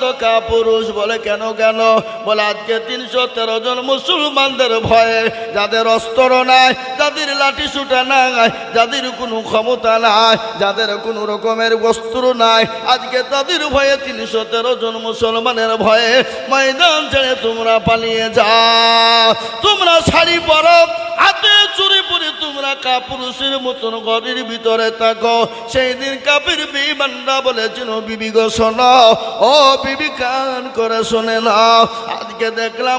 তো কাপুরুষ বলে, কেন কেন? বলে, আজকে তিনশো তেরো জন মুসলমানদের ভয়ে যাদের অস্ত্র নাই, যাদের লাঠি সুটা নাই, যাদের কোনো ক্ষমতা নাই, যাদের কোনো রকমের বস্ত্র নাই, আজকে তাদের ভয়ে তিনশো তেরো জন মুসলমানের ভয়ে ময়দান ছেড়ে তোমরা পালিয়ে যাও। তোমরা শাড়ি পরো, হাতে চুরি পরে তোমরা কাপুরুষের মতন ঘরের ভিতরে থাকো। সেই দিন কাপের বিমানরা বলেছিল, বিবি গো, শোনো। ও বিবি, কান করে শোনে না আজকে দেখলাম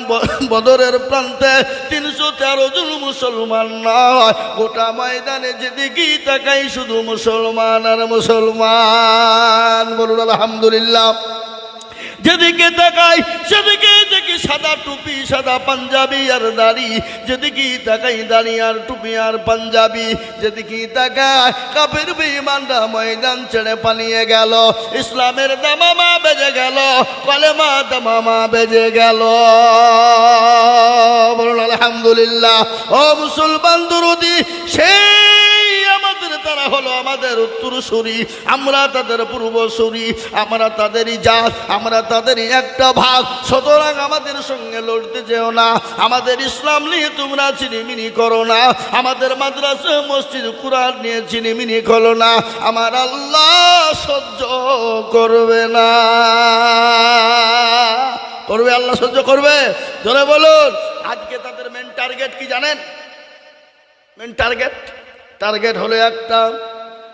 বদরের প্রান্তে তিনশো তেরো জন মুসলমান নয়। গোটা ময়দানে যেদিকেই তাকাই শুধু মুসলমান আর মুসলমান। বলুন, আলহামদুলিল্লাহ। যেদিকে তাকাই, সেদিকে দেখি সাদা টুপি, সাদা পাঞ্জাবি আর দাড়ি। যেদিকে তাকাই, দাড়ি আর টুপি আর পাঞ্জাবি। যেদিকে তাকাই কাপের বিমানটা ময়দান ছেড়ে পালিয়ে গেল। ইসলামের দামামা বেজে গেল, কলেমা দামামা বেজে গেল। আলহামদুলিল্লাহ। ও মুসলমান দুরুদি সেই তারা হলো আমাদের উত্তরসূরি, আমরা তাদের পূর্বসূরি, আমরা তাদেরই জাত, আমরা তাদেরই একটা ভাগ। সুতরাং আমাদের সঙ্গে লড়তে যেও না। আমাদের ইসলাম নিয়ে তোমরা চিনিমিনি করো না। আমাদের মাদ্রাসা, মসজিদ, কুরআন নিয়ে চিনিমিনি করো না। আমার আল্লাহ সহ্য করবে না। করবে আল্লাহ সহ্য করবে? ধরে বলুন, আজকে তাদের মেন টার্গেট কি জানেন? মেন টার্গেট টার্গেট হলো একটা,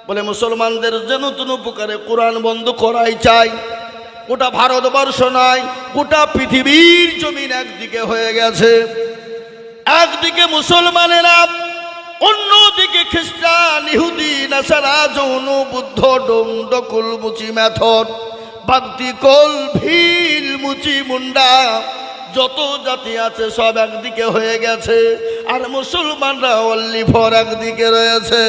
বলে মুসলমানদের যে নতুন উপকারে কোরআন বন্ধ করাই চাই। গোটা ভারতবর্ষ নয়, গোটা পৃথিবীর জমিন একদিকে হয়ে গেছে। একদিকে মুসলমানেরা, অন্যদিকে খ্রিস্টান, ইহুদি, নাসারা, যৌন, বুদ্ধ, ডোম ডকুল মুচি মেথড বাগদি কল ভিল মুচি মুন্ডা যত জাতি আছে সব একদিকে হয়ে গেছে, আর মুসলমানরা অল্লি ফর একদিকে রয়েছে।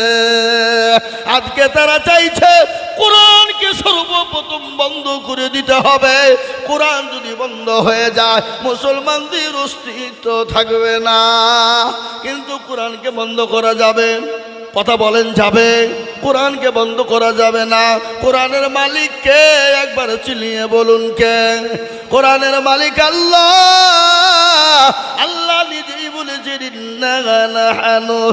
আজকে তারা চাইছে কোরআনকে সর্বপ্রথম বন্ধ করে দিতে হবে। কোরআন যদি বন্ধ হয়ে যায়, মুসলমানদের অস্তিত্ব থাকবে না। কিন্তু কোরআনকে বন্ধ করা যাবে কথা বলেন যাবে। কোরআনকে বন্ধ করা যাবে না। কোরআনের মালিককে একবার চিনিয়ে বলুন কে? কোরআনের মালিক আল্লাহ। আল্লাহ নিজেই বলেছেন ইন্না নাহানু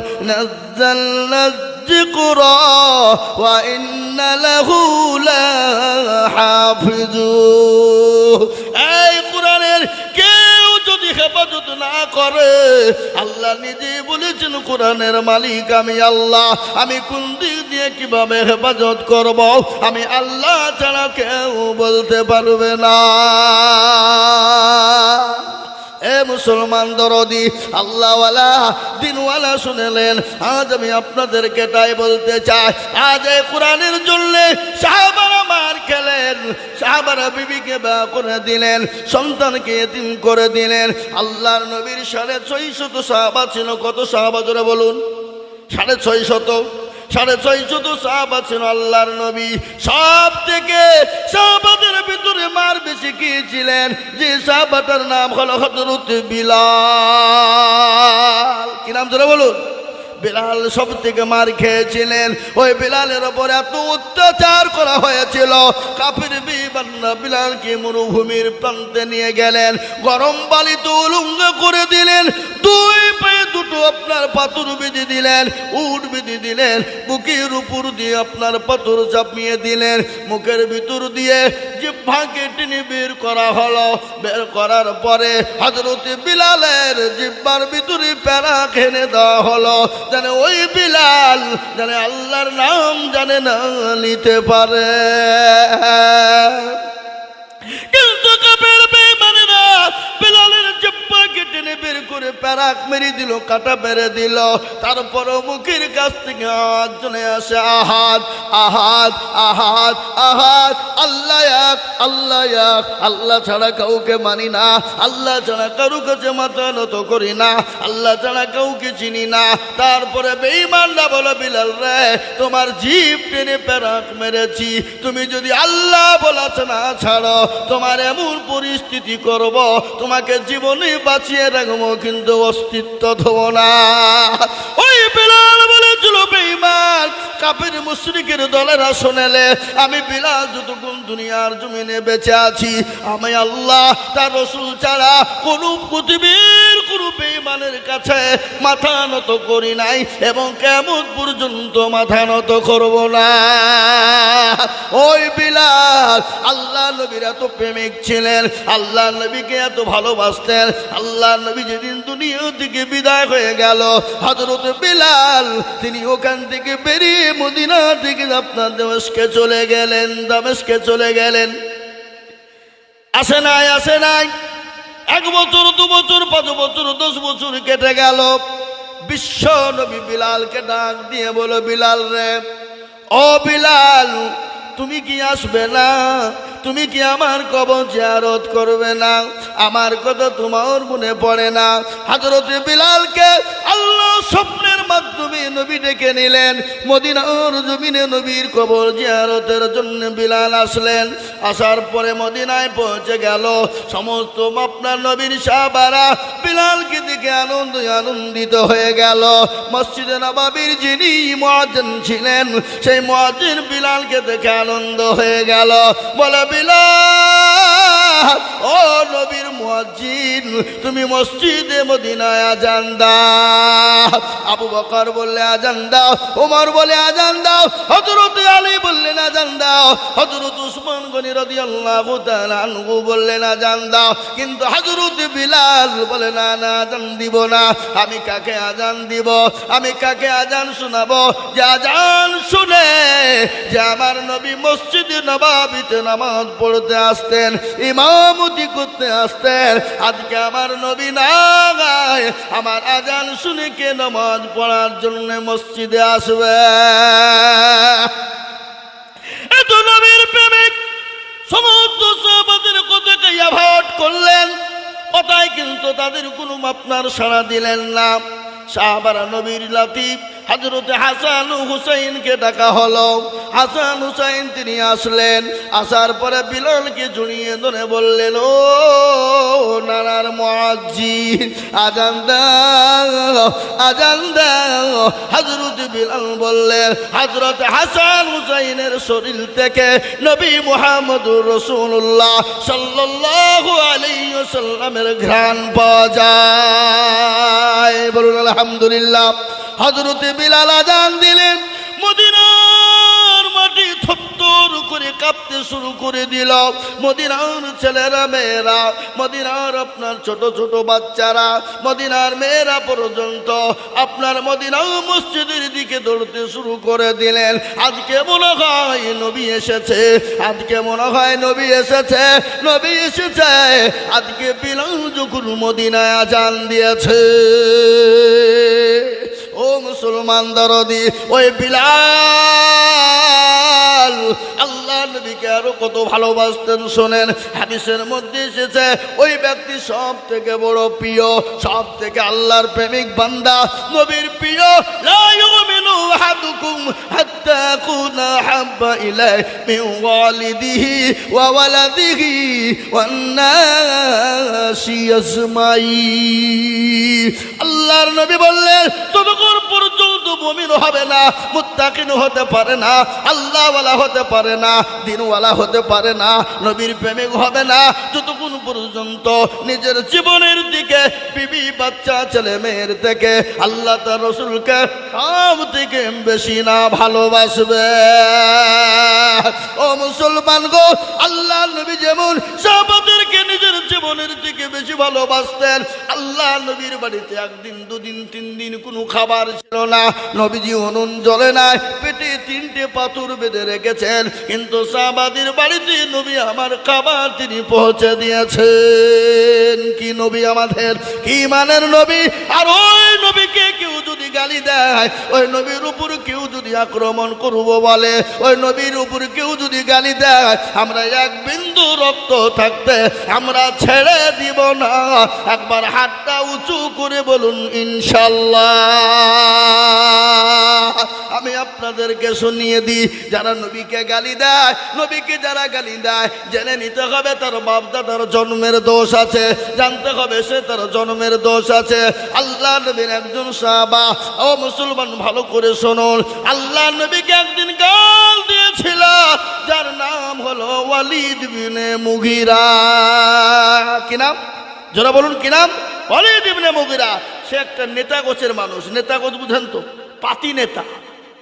হেফাজত না করে। আল্লাহ নিজে বলেছেন, কোরআনের মালিক আমি আল্লাহ। আমি কোন দিক দিয়ে কীভাবে হেফাজত করব? আমি আল্লাহ ছাড়া কেউ বলতে পারবে না। এ মুসলমান দরদি, আল্লাহওয়ালা দিনওয়ালা শুনেলেন, আজ আমি আপনাদেরকে তাই বলতে চাই। আজ এই কোরআনের জন্য সাহাবারা খেলেন সাহাবারা বিবিকে বা করে দিলেন, সন্তানকে এতিম করে দিলেন। আল্লাহর নবীর সাড়ে ছয় শত সাহাবা ছিল, কত সাহাবা জোরে বলুন? সাড়ে ছয় শত? সাড়ে ছয় শত সাহাবা ছিল আল্লাহর নবী। সব থেকে সাহাবাদের ভিতরে মার বেশি গিয়েছিলেন যে সাহাবাটার নাম হলো হজরত বিলাল। কি নাম ধরে বলুন? বিলাল সব থেকে মার খেয়েছিলেন। ওই বিলালের ওপর এত অত্যাচার করা হয়েছিল। কাফির বিলালকে মরুভূমির প্রান্তে নিয়ে গেলেন। গরম বালিতে উলুঙ্গ করে দিলেন। দুই পায়ে দুটো আপনার পাথর বেঁধে দিলেন, উট বেঁধে দিলেন, বুকের উপর দিয়ে আপনার পাথর চাপিয়ে দিলেন, মুখের ভিতর দিয়ে যে জিহ্বাকে টেনে বের করা হলো, বের করার পরে হজরত বিলালের জিব্বার ভিতরে প্যারা খেনে দেওয়া হলো জানে ওই বিলাল জানে আল্লাহর নাম জানে না নিতে পারে। কিন্তু কাপের বেমানেরা বিলালের জিব্বাকে টেনে বের করে প্যারাক মেরে দিল, কাটা মেরে দিল। তারপর মুখের কাছ থেকে আওয়াজ চলে আসে, আহাত আহাত আহাত আহাত। আল্লাহ এক আল্লাহ এক। আল্লাহ ছাড়া কাউকে মানি না। আল্লাহ ছাড়া কারু কাছে মাথা নত করি না। আল্লাহ ছাড়া কাউকে চিনি না। তারপরে বেঈমানরা বলে, বিলাল রে, তোমার জিভ টেনে প্যারাক মেরেছি। তুমি যদি আল্লাহ বলাছে না, ছাড়ো। তোমার এমন পরিস্থিতি করব। তোমাকে জীবনে বাঁচিয়ে রাখব কিন্তু অস্তিত্ব ধোব না। ওই বিলাল বলেছিল বেঈমান কাপের মুশরিকের দলেরা শোনেলে, আমি বিলাল যতক্ষণ দুনিয়ার জমিনে বেঁচে আছি, আমি আল্লাহ, তার রসুল ছাড়া কোন পৃথিবীর কোন বেঈমানের কাছে মাথা নত করি নাই এবং কেমন পর্যন্ত মাথা নত করব না। ওই বিলাস আল্লাহ নবীর এত প্রেমিক ছিলেন আল্লাহ নবীকে এত ভালোবাসতেন আল্লাহ নবী যেদিন দুনিয়া থেকে বিদায় হয়ে গেল হজরত বিলাল, তিনি ওখান থেকে বেরিয়ে মদিনা থেকে আপনার দেমস্কে চলে গেলেন, দামেশকে চলে গেলেন। আসে নাই আসে নাই। এক বছর, দু বছর, পাঁচ বছর, দশ বছর কেটে গেল। বিশ্ব নবী বিলালকে ডাক দিয়ে বলো, বিলাল রে, ও বিলাল, তুমি কি আসবে না? তুমি কি আমার কবর জিয়ারত করবে না? আমার কথা তোমার মনে পড়ে না। হাজরতে বিলালকে আল্লাহ স্বপ্নের মাধ্যমে নবী ডেকে নিলেন। মদিনার জমিনে নবীর কবর জিয়ারতের জন্য বিলাল আসলেন। আসার পরে মদিনায় পৌঁছে গেল। সমস্ত আপনার নবীর সাহাবারা বিলালকে দেখে আনন্দ, আনন্দিত হয়ে গেল। মসজিদে নবাবির যিনি মহাজন ছিলেন, সেই মহাজিন বিলালকে দেখে আনন্দ হয়ে গেল। বলে, বিলাল, ও নবীর মহাজিন তুমি মসজিদে মদিনায় আজান দাও। আবু বকর বললে, আজান দাও। ওমর বলে, আজান দাও। হজরত আলী বললেন, আজান দাও। হজরত উসমান গনি রাদিয়াল্লাহু তাআলা আনহু বললেন, আজান দাও। কিন্তু হজরত বিলাল বলে, না না, আজান দিব না। আমি কাকে আজান দিব? আমি কাকে আজান শোনাবো? যে আজান শুনে যে আমার নবী মসজিদে নবাবিতে নামাজ পড়তে আসতেন, ইমামতি করতে আসতেন আজকে আমার নবী না গায় আমার আজান শুনে কে নামাজ পড়ার জন্য মসজিদে আসবে? এত নবীর প্রেমিক সমস্ত সাহাবাদের কথাকে অ্যাভয়েড করলেন, কথায় কিন্তু তাদের কোনো আপনার সাড়া দিলেন না। সাহাবারা নবীর লাতিফ হজরত হাসান হুসাইনকে ডাকা হলো। হাসান হুসাইন তিনি আসলেন, আসার পরে বিলালকে জড়িয়ে ধরে বললেন, ও নানার মহাজি আজান দাও আজান দাও। বিলাল বললেন হজরত হাসান হুসাইনের শরীর থেকে নবী মোহাম্মদুর রসুল্লাহ সাল্লাল্লাহু আলাইহি সাল্লামের ঘ্রাণ পাওয়া যায়। আলহামদুলিল্লাহ। হজরতে বিলাল আজান দিলেন কাঁপতে শুরু করে দিল, মদিনার ছেলেরা মেয়েরা, মদিনার আপনার ছোট ছোট বাচ্চারা, মদিনার মেয়েরা পর্যন্ত আপনার মদিনা মসজিদের দিকে দৌড়তে শুরু করে দিলেন। আজকে মনে হয় নবী এসেছে, আজকে মনে হয় নবী এসেছে নবী এসেছে। আজকে বিলাল যখন মদিনায় আজান দিয়েছে, ও মুসলমান দরদি, ওই বিলাল আল্লাহ নবীকে আরও কত ভালোবাসতেন, শোনেন, হাদিসের মধ্যে এসেছে, ওই ব্যক্তি সব থেকে বড় প্রিয় সব থেকে আল্লাহর প্রেমিক বান্দা, নবীর প্রিয় আকুনা হাব্বা ইলাই মিন ওয়ালিদিহি ওয়া ওয়ালাদিহি ওয়ান নাসি আজমাইন। আল্লাহর নবী বললেন ততক্ষণ পর্যন্ত মুমিন হবে না মুত্তাকিন হতে পারে না, আল্লাহওয়ালা হতে পারে না, দিনওয়ালা হতে পারে না, নবীর প্রেমিক হবে না। যতক্ষণ পর্যন্ত নিজের জীবনের দিকে বিবি বাচ্চা, ছেলে মেয়ের থেকে আল্লাহ তার রসুলকে সব থেকে বেশি না ভালোবাসবে। ও মুসলমান গো, আল্লাহ নবী যেমন সাহাবাদেরকে নিজের জীবনের দিকে বেশি ভালোবাসতেন, আল্লাহ নবীর বাড়িতে একদিন, দুদিন, তিন দিন কোনো খাবার ছিল না নবীজি উনুন জ্বলে নাই, পেটে তিনটে পাথর বেঁধে রেখেছেন। কিন্তু সাহাবাদের বাড়িতে নবী আমার খাবার তিনি পৌঁছে দিয়েছেন। কি নবী আমাদের? কি মানের নবী? আর ওই গালি দেয়। ওই নবীর উপর কেউ যদি আক্রমণ করব বলে, ওই নবীর উপর কেউ যদি গালি দেয়, আমরা এক বিন্দু রক্ত থাকতে আমরা ছেড়ে দিব না। একবার হাতটা উঁচু করে বলুন, ইনশাল্লাহ। আমি আপনাদেরকে শুনিয়ে দিই, যারা নবীকে গালি দেয়, নবীকে যারা গালি দেয়, জেনে নিতে হবে তার বাপ দাদার জন্মের দোষ আছে, জানতে হবে সে তার জন্মের দোষ আছে। আল্লাহ নবীর একজন সাহাবা ও মুসলমান, ভালো করে শুনুন। আল্লাহ নবীকে একদিন গাল দিয়েছিল, যার নাম হলো ওয়ালিদ বিনে মুগিরা। কি নাম? যারা বলুন, কি নাম? ওয়ালিদ ইবনে মুগিরা। সে একটা নেতা গোছের মানুষ। নেতা গোছ বুঝেন তো? পাতি নেতা।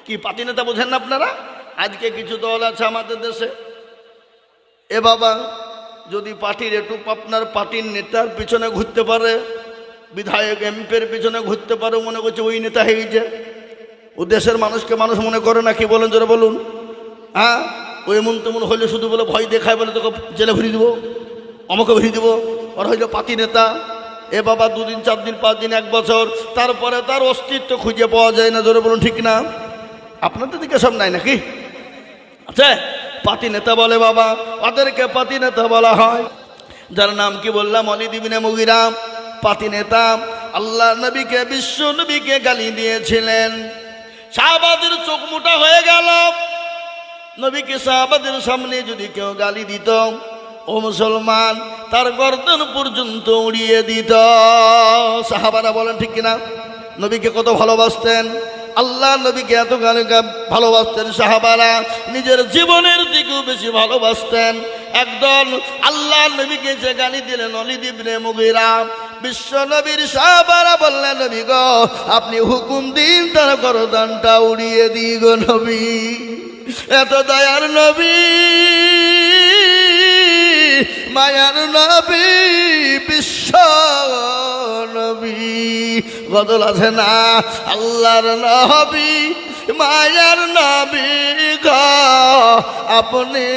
কি পাতি নেতা বোঝেন না আপনারা? আজকে কিছু দল আছে আমাদের দেশে। এ বাবা, যদি পার্টির একটু আপনার পার্টির নেতার পিছনে ঘুরতে পারে বিধায়ক এমপির পিছনে ঘুরতে পারো মনে করছে ওই নেতা হয়ে গেছে ও দেশের মানুষকে মানুষ মনে করে না, কি বলেন জোরে বলুন। হ্যাঁ? ও এমন তেমন হইলে শুধু বলে ভয় দেখায় বলে তোকে জেলে ভরিয়ে দেবো আমাকে ভরিয়ে দেবো। ওরা হইল পাতি নেতা। এ বাবা দুদিন, চার দিন, পাঁচ দিন, এক বছর। তারপরে তার অস্তিত্ব খুঁজে পাওয়া যায় না জোরে বলুন, ঠিক না? আপনাদের দিকে সব নাই নাকি? আছে পাতি নেতা বলে বাবা। ওদেরকে পাতি নেতা বলা হয়। যার নাম কি বললাম? অলি দিবিনে মুগিরাম। পাতি নেতা, আল্লাহ নবীকে, বিশ্ব নবীকে গালি দিয়েছিলেন। শাহবাদের চোখ মোটা হয়ে গেল। নবীকে শাহবাদের সামনে যদি কেউ গালি দিত, ও মুসলমান, তার গর্দন পর্যন্ত উড়িয়ে দিত। সাহাবারা বলেন, ঠিক কিনা? নবীকে কত ভালোবাসতেন। আল্লাহ নবীকে এত ভালোবাসতেন সাহাবারা, নিজের জীবনের দিকেও বেশি ভালোবাসতেন। একদল আল্লাহ নবীকে যে গালি দিলেন অলিদিবনে মুগিরা, বিশ্ব নবীর সাহাবারা বললেন, নবী গো, আপনি হুকুম দিন, তার গরদানটা উড়িয়ে দিই গো নবী। এত দয়ার নবী। মায়ার নবী, বিশ্ব নবী। বদল আছে না? আল্লাহর নবী, মায়ার নবী গ। আপনি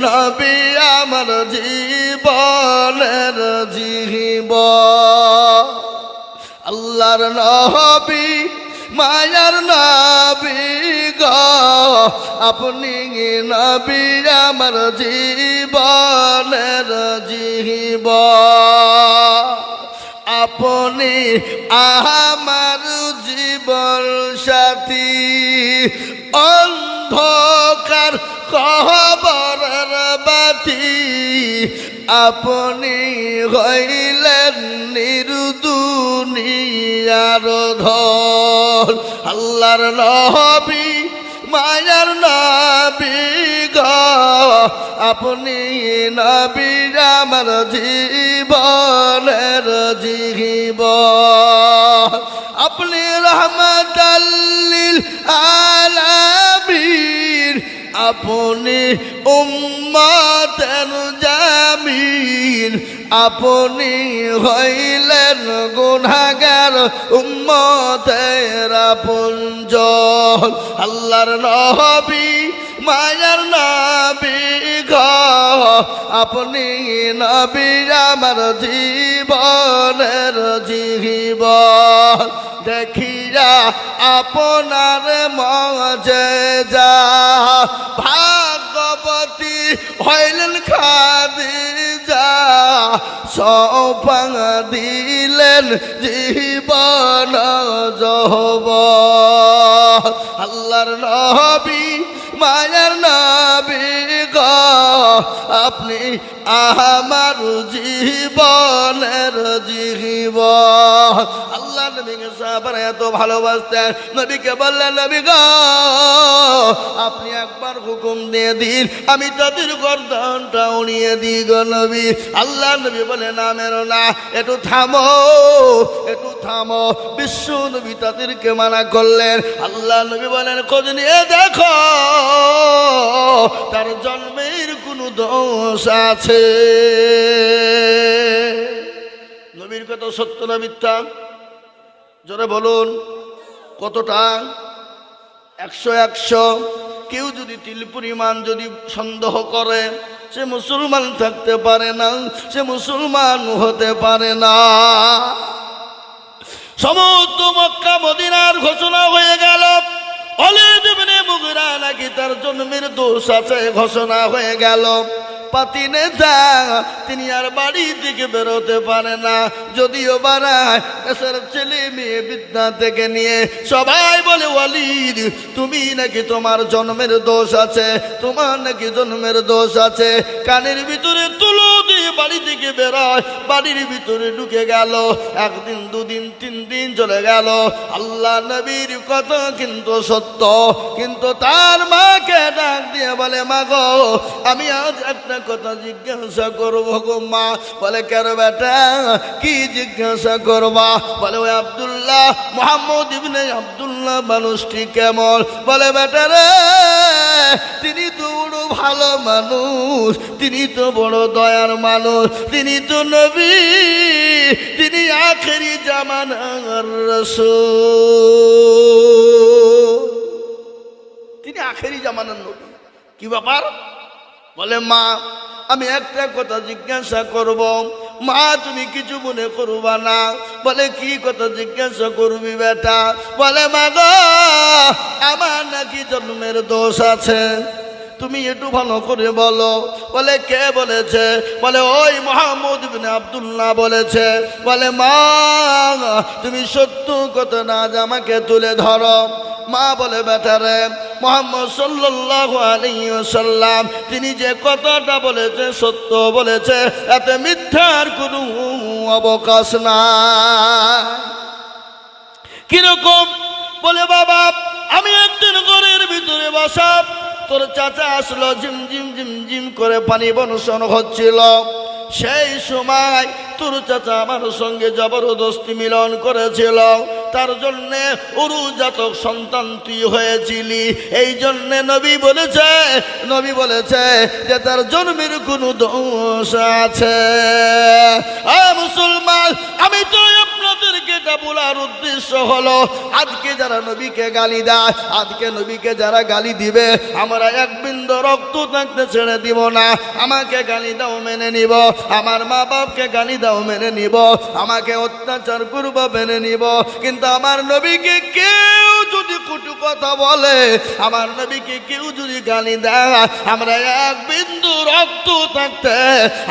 নবী আমার জীবনের জীব। আল্লাহর নবী মায়ার নবী গ, আপনি নবী আমার জীবনের জীব। আপনি আমার জীবন সাথী। অন্ধকার খবরের বাতি। আপনি হইলেন নিরুদুনিয়ার ধর আল্লাহর নবী, মায়ার নবী গ। আপনি নবী আমার জীবনের জীব। আপনি রহমতাল্লিল আলামিন। আপনি উম্মতের জামিন। আপনি হইলেন গুনাগার উম্মতের পুঞ্জ আল্লাহর নবী, মায়ার নবী গ। আপনি নবী আমার জীবনের জীব দেখিয়া আপনার মজে যা। ভাগবতী হইলেন খাদি সৌপাং দিলেন জীবন জহব। আল্লাহর নবী মায়ার নবী গ আপনি আমার জীবনের জীব। আল্লাহ নবীকে সাহাবার এত ভালোবাসতেন। নবীকে বললেন, নবী গ, আপনি একবার হুকুম দিয়ে দিন, আমি তাদের গর্দনটা উড়িয়ে দিই গো নবী। আল্লাহ নবী বলে, না, মেরো না, একটু থামো একটু থামো। বিশ্ব নবী তাদেরকে মানা করলেন। আল্লাহ নবী বলেন, খোঁজ নিয়ে দেখো, তার জন্মের কোনো দোষ আছে। নবীর কথা সত্য না মিথ্যা? জোরে বলুন, কতটা? একশো একশো। কেউ যদি তিল পরিমাণ যদি সন্দেহ করে, সে মুসলমান থাকতে পারে না, সে মুসলমান হতে পারে না। সমস্ত মক্কা, মদিনার ঘোষণা হয়ে গেল। অলে জীবনে মুগরা নাকি তার জন্মের দোষ আছে, ঘোষণা হয়ে গেল। পাতি নেতা তিনি আর বাড়ি থেকে বেরোতে পারে না। যদিও বাড়ায় দেশের ছেলে মেয়ে বিদ্যা থেকে নিয়ে সবাই বলে, ওয়ালিদ, তুমি নাকি তোমার জন্মের দোষ আছে, তোমার নাকি জন্মের দোষ আছে। কানের ভিতরে তুলো বাড়ি থেকে বেরোয় বাড়ির ভিতরে ঢুকে গেল। একদিন, দুদিন, তিন দিন চলে গেল। আল্লাহ নবীর কথা কিন্তু সত্য। কিন্তু তার মাকে ডাক দিয়ে বলে, মা গো, আমি আজ একটা কথা জিজ্ঞাসা করব গো মা। বলে, কেন বেটা, কি জিজ্ঞাসা করবা? বলে, ওই আবদুল্লাহ, মোহাম্মদ ইবনে আবদুল্লাহ মানুষটি কেমন? বলে, বেটা রে, তিনি তো ভালো মানুষ, তিনি তো বড় দয়ার মানুষ, তিনি তো নবী, তিনি আখেরি জামানার রসূল। তিনি আখেরি জামানার নবী। কি ব্যাপার? বলে, মা, আমি একটা কথা জিজ্ঞাসা করব। মা, তুমি কিছু মনে করবা না? বলে, কি কথা জিজ্ঞাসা করবি বেটা? বলে, মা গো, আমার নাকি জন্মের দোষ আছে। তুমি একটু ভালো করে বলো। বলে, কে বলেছে? বলে, ওই মোহাম্মদ আবদুল্লাহ বলেছে। বলে, মা, তুমি সত্য কত না আমাকে তুলে ধরো। মা বলে বেটারে মোহাম্মদ সাল্লাহ আলাইসাল্লাম তিনি যে কথাটা বলেছে, সত্য বলেছে, এতে মিথ্যার কোনো অবকাশ না কীরকম? বলে, বাবা, আমি একদিন ঘরের ভিতরে বসা তোর চাচা আসলো, ঝিম ঝিম ঝিম ঝিম করে পানি বনশন হচ্ছিল। সেই সময় তোর চাচা আমার সঙ্গে জবরদস্তি মিলন করেছিল। তার জন্যে উরুজাতক সন্তান তুই হয়েছিলি। এই জন্যে নবী বলেছে নবী বলেছে যে তার জন্মের কোনো দোষ আছে। মুসলমান, আমি তো আপনাদেরকে এটা বলার উদ্দেশ্য হলো, আজকে যারা নবীকে গালি দেয়, আজকে নবীকে যারা গালি দিবে, আমরা এক বিন্দু রক্ত থাকতে ছেড়ে দিব না। আমাকে গালি দাও, মেনে নিব। আমার মা বাপকে গালি দাও, মেনে নিব। আমাকে অত্যাচার করব, মেনে নিব। কিন্তু আমার নবীকে কুটু কথা বলে, আমার নবীকে কেউ যদি গালি দেয়, আমরা এক বিন্দু রক্ত থাকতে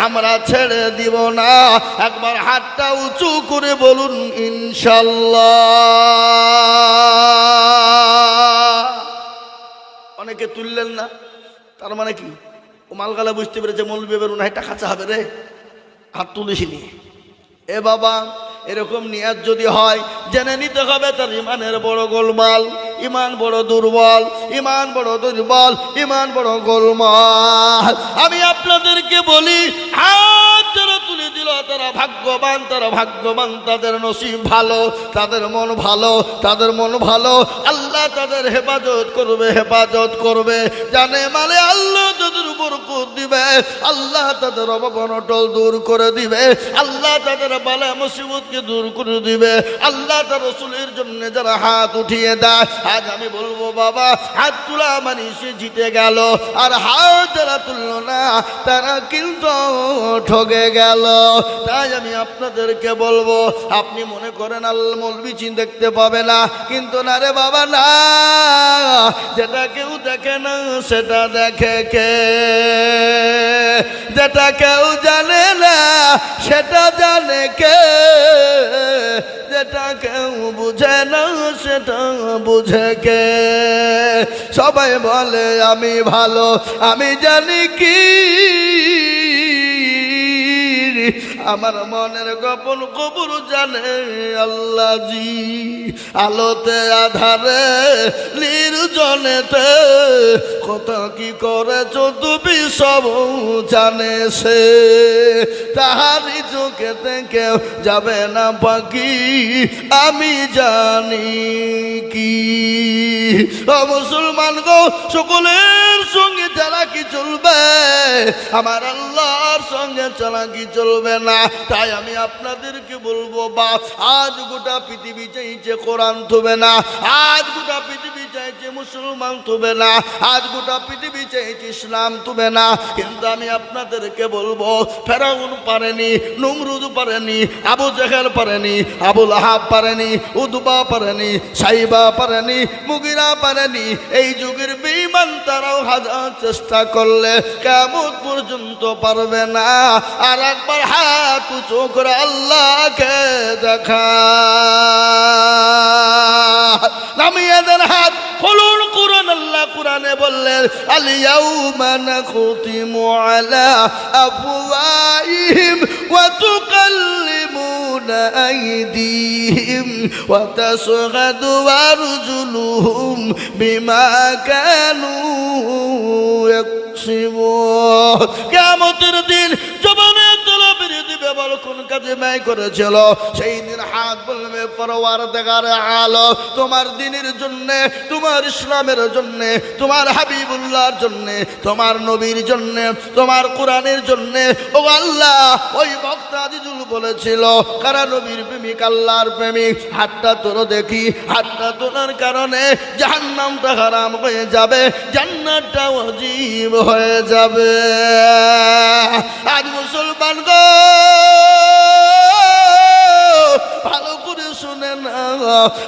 আমরা ছেড়ে দিব না। একবার হাতটা উঁচু করে বলুন, ইনশাল্লাহ। অনেকে তুললেন না, তার মানে কি? ও মালগালা বুঝতে পেরেছে মৌলবি বেরুন উনায় টাকা চাবে রে। হাত তুলিসিনি। এ বাবা এরকম নিয়াজ যদি হয়, জেনে নিতে হবে তার ইমানের বড় গোলমাল, ইমান বড় দুর্বল, ইমান বড় দুর্বল, ইমান বড় গোলমাল। আমি আপনাদেরকে বলি যারা তুলে দিল তারা ভাগ্যবান তারা ভাগ্যবান, তাদের নসিব ভালো, তাদের মন ভালো, তাদের মন ভালো, আল্লাহ তাদের হেফাজত করবে হেফাজত করবে। জানে মানে আল্লাহ তাদের উপর দিবে, আল্লাহ তাদের অবগণটল দূর করে দিবে, আল্লাহ তাদের বালা মুসিবতকে দূর করে দিবে, আল্লাহ তার রসুলের জন্য যারা হাত উঠিয়ে দেয়, আজ আমি বলব, বাবা, হাত তোলা মানে সে জিতে গেল, আর হাত যারা তুললো না, তারা কিন্তু ঠগে গেল। তাই আমি আপনাদেরকে বলব, আপনি মনে করেন আল্লাহ মলবিচি দেখতে পাবে না, কিন্তু না রে বাবা, না। যেটা কেউ দেখে না, সেটা দেখে কে? যেটা কেউ জানে না, সেটা জানে কে? যেটা কেউ বুঝে না, সেটা বুঝে কে? সবাই বলে, আমি ভালো, আমি জানি কি। আমার মনের গোপন কবর জানে আল্লাহ জি আলোতে, আধারে, নির্জনেতে। কত কি করেছ তুমি সব জানে সে। তাহারি চোখেতে কেউ যাবে না বাকি, আমি জানি কি। মুসলমান গো, সকলের সঙ্গে যারা কি চলবে? আমার আল্লাহর সঙ্গে ছাড়া কি চলবে না? তাই আমি আপনাদেরকে বলব, বা আজ গোটা পৃথিবী চাইছে কোরআন থবে না, আজ গোটা পৃথিবী চাইছে মুসলমান থবে না, আজ গোটা পৃথিবী চাইছে ইসলাম তুবে না। কিন্তু আমি আপনাদেরকে বলব, ফেরাউন পারেনি, নুমরুদ পারেনি, আবু জেহেল পারেনি আবুল আহাব পারেনি উদবা পারেনি, সাইবা পারেনি, মুগিরা পারেনি। এই যুগের বেঈমান তারাও হাজার চেষ্টা করলে কেমন পর্যন্ত পারবে না, আর একবার হাত উঁচু আল্লাহকে দেখা। নামিয়েদের হাত, খুলুন কুরআন, আল্লাহ কুরানে বললেন আল ইয়াউমা নাখতিমু আলা তুকাল أيديهم وتصغد أرجلهم بما كانوا يكسبون كامتر الدين جبنك বল, কোন কাজে ব্যয় করেছিল? সেই দিন হাত বলবে পরওয়ার দেখার আলো, তোমার দিনের জন্য, তোমার ইসলামের জন্য, তোমার হাবিবুল্লাহর জন্য, তোমার নবীর জন্য, তোমার কোরআনের জন্য, ও আল্লাহ! ওই বক্তা আজিজুল বলেছিল, কারা নবীর প্রেমিক, আল্লাহর প্রেমিক? হাতটা তোর দেখি, হাতটা তোলার কারণে জাহান্নামটা হারাম হয়ে যাবে জান্নাতটা অজীব হয়ে যাবে। আজ মুসলমান গো!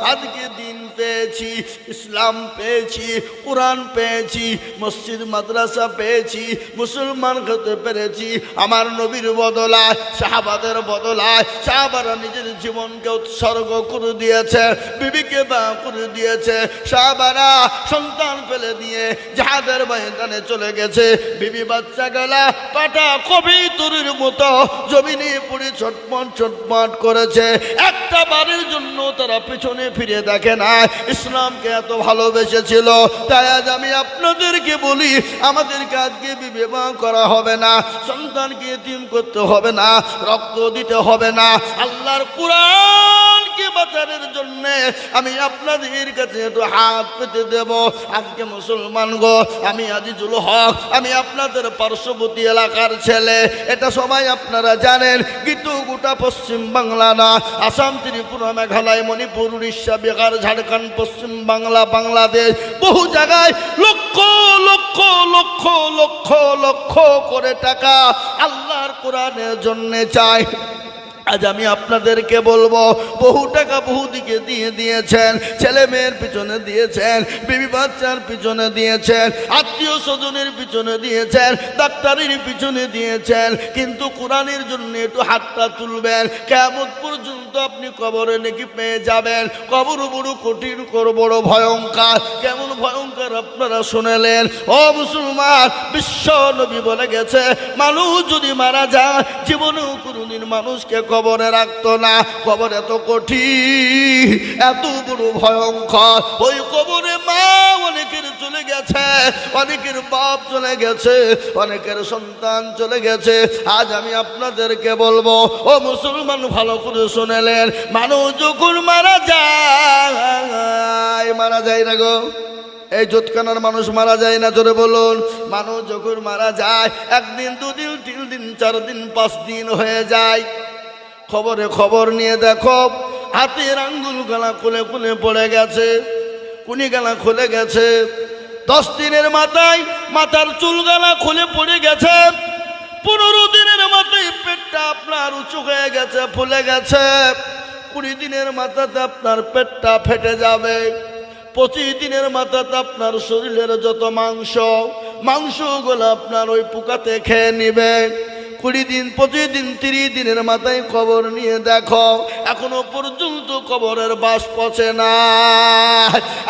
আজকে দিন পেয়েছি, ইসলাম পেয়েছি, কোরআন পেয়েছি, মসজিদ, মাদ্রাসা পেয়েছি, মুসলমান হতে পেরেছি। আমার নবীর বদলায়, সাহাবাদের বদলায়, সাহাবারা নিজের জীবনকে উৎসর্গ করে দিয়েছে, বিবিকে বা করে দিয়েছে। সাহাবারা সন্তান ফেলে দিয়ে যাহাদের ময়দানে চলে গেছে। বিবি বাচ্চা গেলা পাটা কবি তরুর মতো জমিনে পড়ে ছটপট ছটপট করেছে। একটা বাড়ির জন্য তারা পিছনে ফিরে দেখে না ইসলামকে এত ভালোবেসেছিল, তাই আজ আমি আপনাদেরকে বলি, আমাদেরকে আজকে বিবাহ করা হবে না, সন্তানকে এতিম করতে হবে না, রক্ত দিতে হবে না, আল্লাহর কোরআনকে বাঁচানোর জন্য আমি আপনাদের কাছে একটু হাত পেতে দেব। আজকে মুসলমান গো, আমি আজিজুল হক, আমি আপনাদের পার্শ্ববর্তী এলাকার ছেলে। এটা সবাই আপনারা জানেন, কিন্তু গোটা পশ্চিম বাংলা না। আসাম, ত্রিপুরা, মেঘালয়, মণিপুর, উড়িষ্যা, বিহার, ঝাড়খণ্ড, পশ্চিম বাংলা, বাংলাদেশ বহু জায়গায় লক্ষ লক্ষ লক্ষ লক্ষ লক্ষ করে টাকা আল্লাহর কোরআনের জন্য চায় আজ আমি আপনাদেরকে বলব, বহু টাকা বহু দিকে দিয়ে দিয়েছেন, ছেলে মেয়ের পিছনে দিয়েছেন, বিবি বাচ্চার পিছনে দিয়েছেন, আত্মীয় স্বজনের পিছনে দিয়েছেন, ডাক্তারের পিছনে দিয়েছেন, কিন্তু কোরআনের জন্য একটু হাতটা তুলবেন, কেমন পর্যন্ত আপনি কবরে নাকি পেয়ে যাবেন, কবর বড় কঠিন কর বড় ভয়ঙ্কর, কেমন ভয়ঙ্কর আপনারা শুনেলেন? ও মুসলমান, বিশ্ব নবী বলে গেছে, মানুষ যদি মারা যায়, জীবনেও কোনোদিন মানুষকে কবরে রাখতো না। কবর এত কঠিন, এত বড় ভয়ঙ্কর। ওই কবরে মা অনেকের চলে গেছে, অনেকের বাপ চলে গেছে, অনেকের সন্তান চলে গেছে। আজ আমি আপনাদেরকে বলব, ও মুসলমান ভালো করে শুনেলেন, মানুষ যখন মারা যায় মারা যায় না গো। এই জোৎকানার মানুষ মারা যায় না, জোরে বলুন। মানুষ যখন মারা যায়, একদিন, দুদিন, তিন দিন, চার দিন, পাঁচ দিন হয়ে যায়। খবরে খবর নিয়ে দেখো, হাতের আঙ্গুল গালা খুলে খুলে পড়ে গেছে কুনি গালা খুলে গেছে। দশ দিনের মাথায় মাথার চুল গালা খুলে পড়ে গেছে, পনেরো দিনের মাথায় পেটটা আপনার উঁচু হয়ে গেছে, ফুলে গেছে। কুড়ি দিনের মাথাতে আপনার পেটটা ফেটে যাবে। পঁচিশ দিনের মাথাতে আপনার শরীরের যত মাংস মাংসগুলো আপনার ওই পোকাতে খেয়ে নিবে। কুড়ি দিন, পঁচিশ দিন, তিরিশ দিনের মাথায় খবর নিয়ে দেখো, এখনও পর্যন্ত কবরের বাস পচে না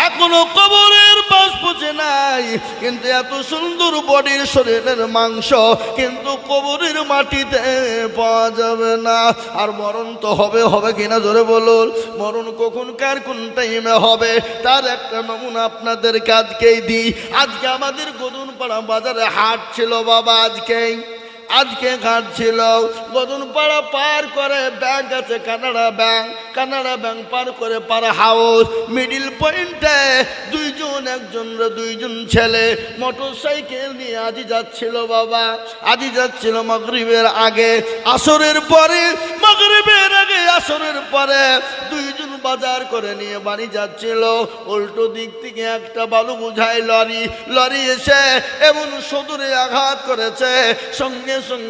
এখনও কবরের বাস পচে নাই। কিন্তু এত সুন্দর বডির শরীরের মাংস কিন্তু কবরের মাটিতে পাওয়া যাবে না। আর মরণ তো হবে হবে কিনা জোরে বলুন। মরণ কখন, কার কোন টাইমে হবে? তার একটা নমুনা আপনাদেরকে আজকেই দিই। আজকে আমাদের গদুন পাড়া বাজারে হাট ছিল বাবা, আজকেই। আজকে ঘাট ছিল। পাড়া পার করে ব্যাংক আছে, কানাডা ব্যাংক কানাডা ব্যাংক পার করে পাড়া হাউস মিডিল পয়েন্টে দুইজন একজন দুইজন ছেলে। মোটর সাইকেল নিয়ে আজি যাচ্ছিল বাবা। আজি যাচ্ছিল মগরিবের আগে। আসরের পরে, মগরিবের আগে আসরের পরে দুইজন বাজার করে নিয়ে বাড়ি যাচ্ছিল। উল্টো দিক থেকে একটা বালু বুঝায় লরি। লরি এসে এমন সদরে আঘাত করেছে। সঙ্গে সঙ্গে